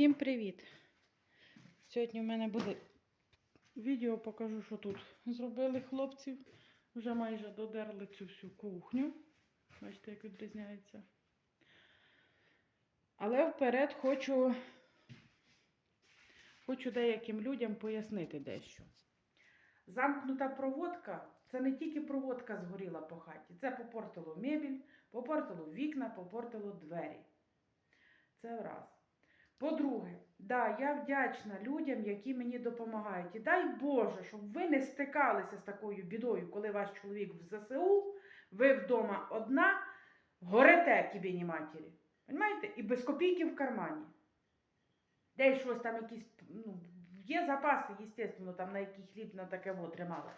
Всім привіт! Сьогодні в мене буде відео, покажу, що тут зробили хлопців. Вже майже додерли цю всю кухню. Бачите, як відрізняється. Але вперед хочу, хочу деяким людям пояснити дещо. Замкнута проводка це не тільки проводка згоріла по хаті, це попортило мебіль, попортило вікна, попортило двері. Це раз. По-друге, да, я вдячна людям, які мені допомагають. І дай Боже, щоб ви не стикалися з такою бідою, коли ваш чоловік в ЗСУ, ви вдома одна, горете кібіні матері. Понимаєте? І без копійки в кармані. Де щось там якісь, ну, є запаси, звісно, там на який хліб на таке во тримала.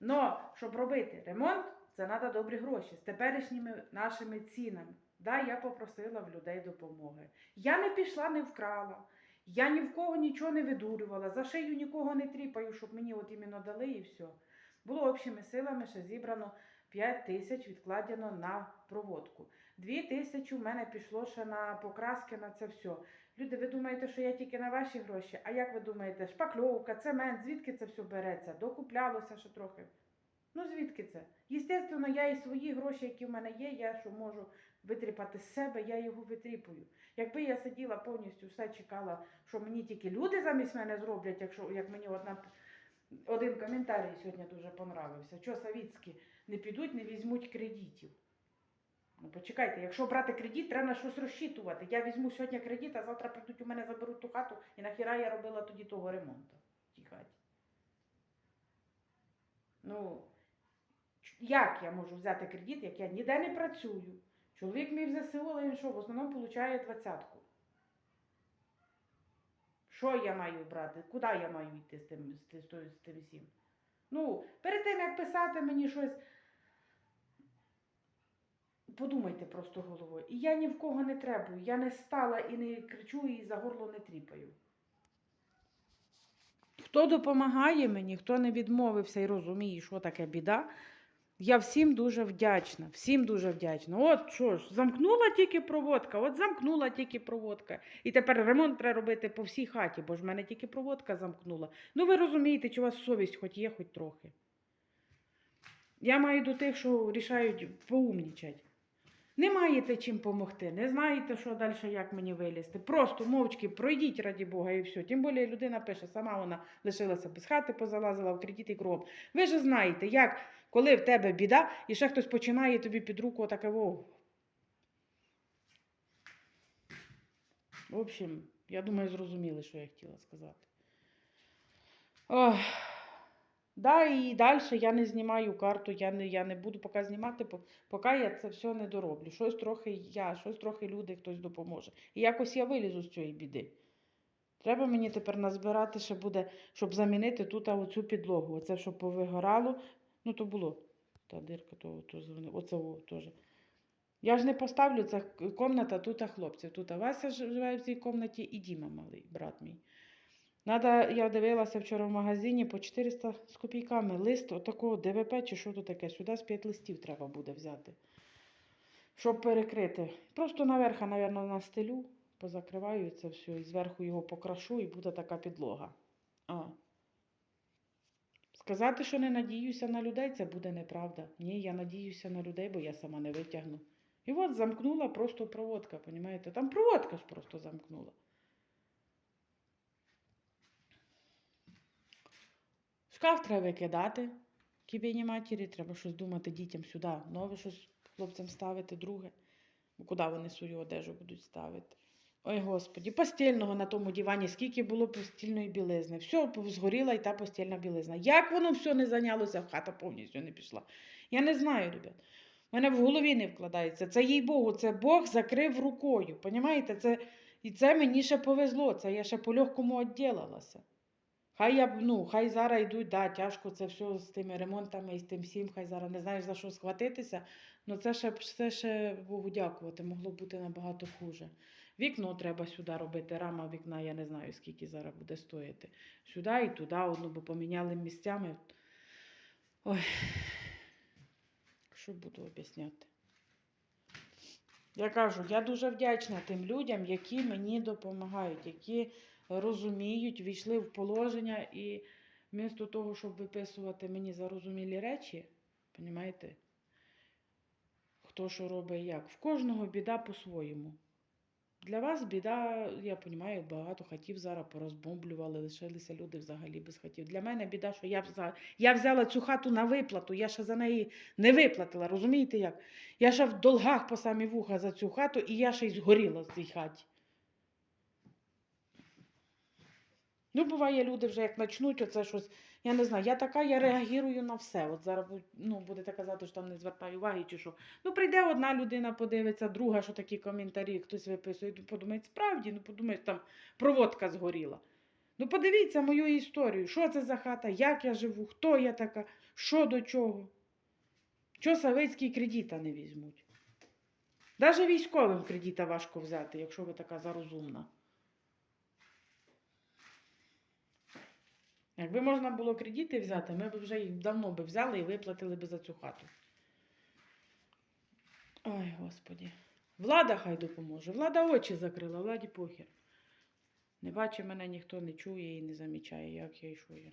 Но, щоб робити ремонт, це треба добрі гроші з теперішніми нашими цінами. Да, я попросила в людей допомоги. Я не пішла, не вкрала. Я ні в кого нічого не видурювала, за шию нікого не тріпаю, щоб мені от іменно дали і все. Було общими силами ще зібрано 5 тисяч відкладено на проводку. 2 тисячі в мене пішло ще на покраски, на це все. Люди, ви думаєте, що я тільки на ваші гроші? А як ви думаєте, шпакльовка, цемент, звідки це все береться? Докуплялося ще трохи. Ну звідки це? Єстественно, я і свої гроші, які в мене є, я що можу витріпати з себе, я його витріпую. Якби я сиділа повністю, все чекала, що мені тільки люди замість мене зроблять, якщо як мені одна один коментарій сьогодні дуже понравився. Що Савіцькі не підуть, не візьмуть кредитів. Ну, почекайте, якщо брати кредит, треба на щось розчитувати. Я візьму сьогодні кредит, а завтра прийдуть у мене заберуть ту хату і нахіра я робила тоді того ремонту в тій хаті. Ну, як я можу взяти кредит, як я ніде не працюю? Чоловік мій в ЗСУ, але він що, в основному получає двадцятку. Що я маю брати? Куди я маю йти з тим, з з з тим всім? Ну, перед тим, як писати мені щось, подумайте просто головою. І я ні в кого не требую. Я не стала і не кричу, і за горло не тріпаю. Хто допомагає мені, хто не відмовився і розуміє, що таке біда, я всім дуже вдячна, всім дуже вдячна. От що ж, замкнула тільки проводка, от замкнула тільки проводка. І тепер ремонт треба робити по всій хаті, бо ж в мене тільки проводка замкнула. Ну ви розумієте, чи у вас совість хоч є, хоч трохи. Я маю до тих, що рішають поумнічать. Не маєте чим допомогти, не знаєте, що далі, як мені вилізти. Просто мовчки пройдіть, раді Бога, і все. Тим більше людина пише, сама вона лишилася без хати, позалазила в кредит і кругом. Ви ж знаєте, як, коли в тебе біда, і ще хтось починає тобі під руку отаке во. В общем, я думаю, зрозуміли, що я хотіла сказати. Ох. Да, і далі я не знімаю карту, я не, я не буду поки знімати, поки я це все не дороблю. Щось трохи я, щось трохи люди, хтось допоможе. І якось я вилізу з цієї біди. Треба мені тепер назбирати, ще буде, щоб замінити тут оцю підлогу. Оце, щоб повигорало. Ну, то було. Та дирка, то, то. Оце теж. Я ж не поставлю, це комната тут хлопців. Тут Вася живе в цій кімнаті і Діма малий, брат мій. Надо, я дивилася вчора в магазині по 400 з копійками лист отакого ДВП чи що то таке. Сюди з 5 листів треба буде взяти. Щоб перекрити. Просто наверха, напевно, настелю, позакриваю це все і зверху його покрашу, і буде така підлога. А. Сказати, що не надіюся на людей, це буде неправда. Ні, я надіюся на людей, бо я сама не витягну. І от замкнула просто проводка, понімаєте? Там проводка ж просто замкнула. Шкаф треба викидати. Кібіні матері, треба щось думати дітям сюди. Нове щось хлопцям ставити, друге. Куди вони свою одежу будуть ставити? Ой, Господі, постільного на тому дивані, скільки було постільної білизни. Все згоріла і та постільна білизна. Як воно все не зайнялося, хата повністю не пішла. Я не знаю, ребят. У мене в голові не вкладається. Це їй Богу, це Бог закрив рукою. Понімаєте? Це, і це мені ще повезло. Це я ще по-легкому відділалася. Хай я ну, хай зараз йдуть, да, тяжко це все з тими ремонтами і з тим всім, хай зараз не знаєш за що схватитися. Ну це ще, це ще Богу дякувати, могло бути набагато хуже. Вікно треба сюди робити, рама вікна, я не знаю, скільки зараз буде стояти. Сюди і туди, одну, бо поміняли місцями. Ой, що буду об'ясняти? Я кажу, я дуже вдячна тим людям, які мені допомагають, які розуміють, війшли в положення і вмісто того, щоб виписувати мені зарозумілі речі, розумієте, хто що робить як. В кожного біда по-своєму. Для вас біда, я розумію, багато хатів зараз порозбомблювали, лишилися люди взагалі без хатів. Для мене біда, що я взяла, я взяла цю хату на виплату, я ще за неї не виплатила, розумієте як? Я ще в долгах по самі вуха за цю хату, і я ще й згоріла в цій хаті. Ну, буває, люди вже як почнуть оце щось. Я не знаю, я така, я реагую на все. От зараз ну, будете казати, що там не звертаю уваги чи що. Ну, прийде одна людина, подивиться, друга, що такі коментарі, хтось виписує, ну, подумає, справді, ну подумаєш, там проводка згоріла. Ну, подивіться мою історію, що це за хата, як я живу, хто я така, що до чого. Що Савицький кредита не візьмуть? Навіть військовим кредита важко взяти, якщо ви така зарозумна. Якби можна було кредити взяти, ми б вже їх давно би взяли і виплатили би за цю хату. Ой, Господі. Влада хай допоможе. Влада очі закрила, владі похер. Не бачить мене, ніхто не чує і не замічає, як я і що я.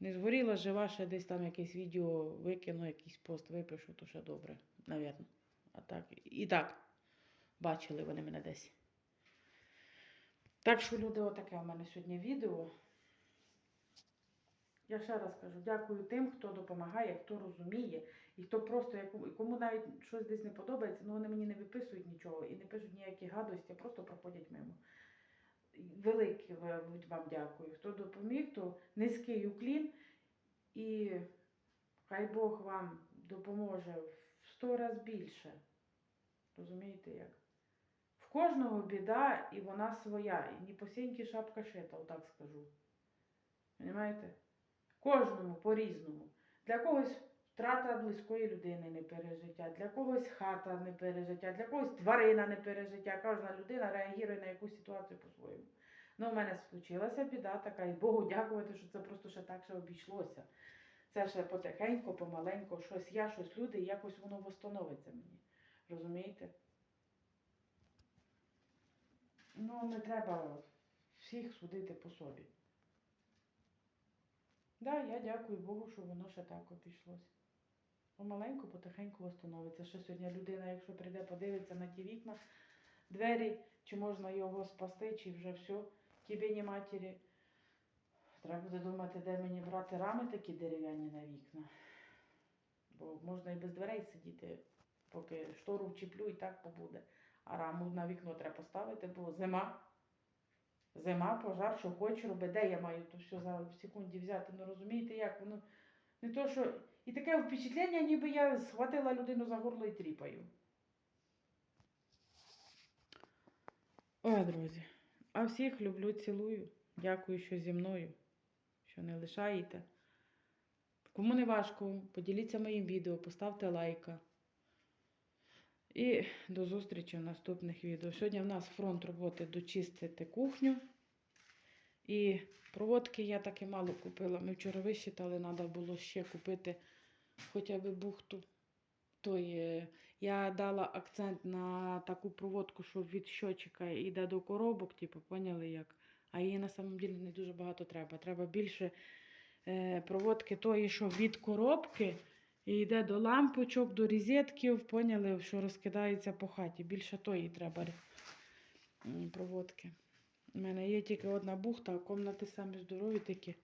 Не згоріла жива, ще десь там якесь відео викину, якийсь пост випишу, то ще добре, навірно. А так, і так, бачили вони мене десь. Так що, люди, отаке у мене сьогодні відео. Я ще раз кажу, дякую тим, хто допомагає, хто розуміє, і хто просто, кому навіть щось десь не подобається, ну вони мені не виписують нічого і не пишуть ніякі гадості, просто проходять мимо. Велике вам дякую. Хто допоміг, то низький уклін, і хай Бог вам допоможе в сто раз більше. Розумієте як? В кожного біда, і вона своя. І не посіньки шапка шита, отак скажу. Понимаєте? Кожному по-різному. Для когось втрата близької людини не пережиття, для когось хата не пережиття, для когось тварина не пережиття. Кожна людина реагує на якусь ситуацію по-своєму. Ну, у мене случилася біда така, і Богу дякувати, що це просто ще так ще обійшлося. Це ще потихеньку, помаленьку, щось я, щось люди, і якось воно восстановиться мені. Розумієте? Ну, не треба всіх судити по собі. Да, я дякую Богу, що воно ще так обійшлося. Помаленьку, потихеньку восстановиться. Ще сьогодні людина, якщо прийде, подивиться на ті вікна, двері, чи можна його спасти, чи вже все, тебе ні матері. Треба буде думати, де мені брати рами такі дерев'яні на вікна. Бо можна і без дверей сидіти, поки штору вчіплю і так побуде. А раму на вікно треба поставити, бо зима. Зима, пожар, що хоч роби, де я маю то все за в секунді взяти. Ну розумієте, як воно не то, що. І таке впечатлення, ніби я схватила людину за горло і тріпаю. Ой, друзі. А всіх люблю, цілую. Дякую, що зі мною, що не лишаєте. Кому не важко, поділіться моїм відео, поставте лайка. І до зустрічі в наступних відео. Сьогодні в нас фронт роботи дочистити кухню. І проводки я таки мало купила. Ми вчора висчитали, треба було ще купити хоча б бухту. Той, е, я дала акцент на таку проводку, що від щочика йде до коробок, типу, поняли як. А її на самом деле не дуже багато треба. Треба більше е, проводки тої, що від коробки і йде до лампочок, до розетків, поняли, що розкидається по хаті. Більше тої треба проводки. У мене є тільки одна бухта, а комнати самі здорові такі.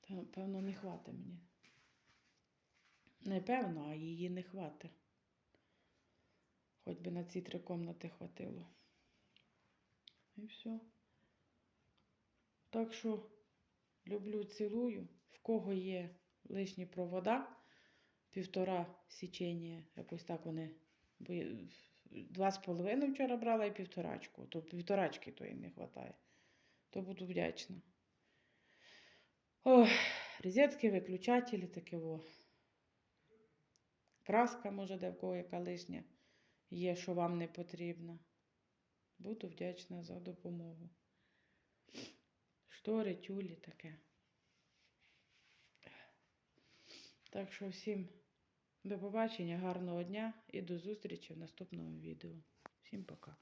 Та, певно, не хватить мені. Не певно, а її не хватить. Хоч би на ці три комнати хватило. І все. Так що люблю, цілую. В кого є лишні провода, півтора січення, якось так вони. Два з половиною вчора брала і півторачку. То півторачки тої не вистачає. То буду вдячна. Ох, розетки, виключателі таке во. Праска, може, де в кого яка лишня є, що вам не потрібна. Буду вдячна за допомогу. Штори, тюлі таке. Так що всім До побачення, гарного дня і до зустрічі в наступному відео. Всім пока.